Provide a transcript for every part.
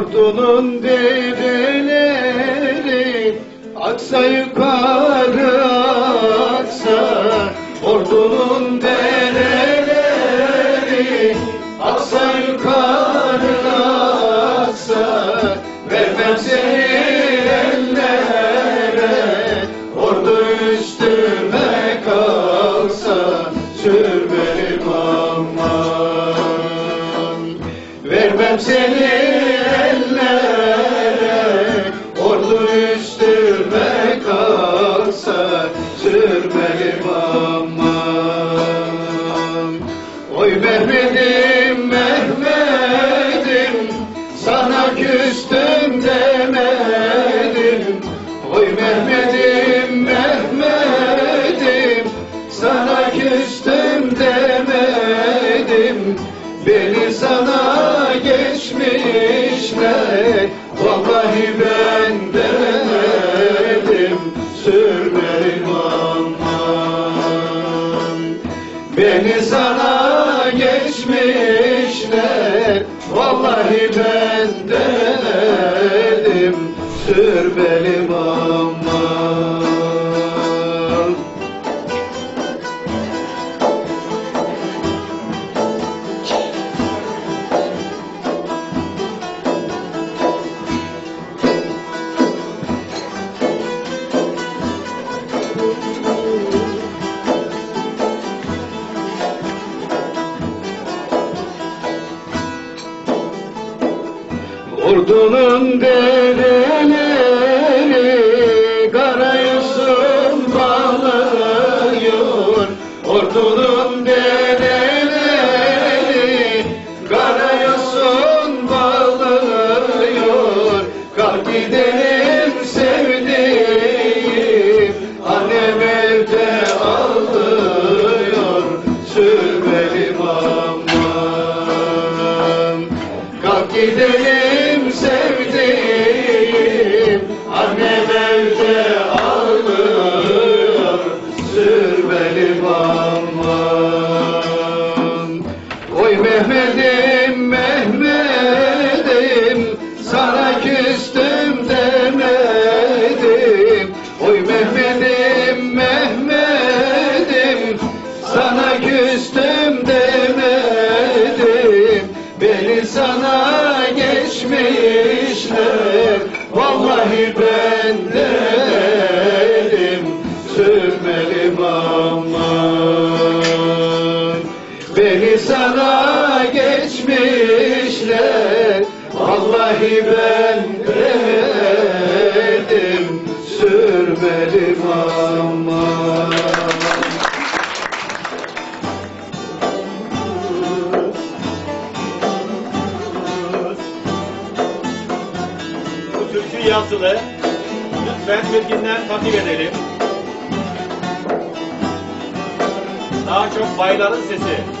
Ordunun dereleri aksa yukarı aksa. Ordunun dereleri aksa yukarı aksa. Vermem seni ellere Ordu üstüme kalsa. Sür aman. Vermem seni Aman Oy Mehmet'im Mehmet'im Vallahi ben demedim Sürmelim aman Ordunun dereleri karayüzün bağlıyor Ordunun dereleri karayüzün bağlıyor Kalk gidelim dedim Sürmelim aman. Beni sana geçmişler Vallahi ben dedim Sürmelim aman. Türkü yazılı. Bilginden takip edelim. Daha çok bayların sesi.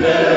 today.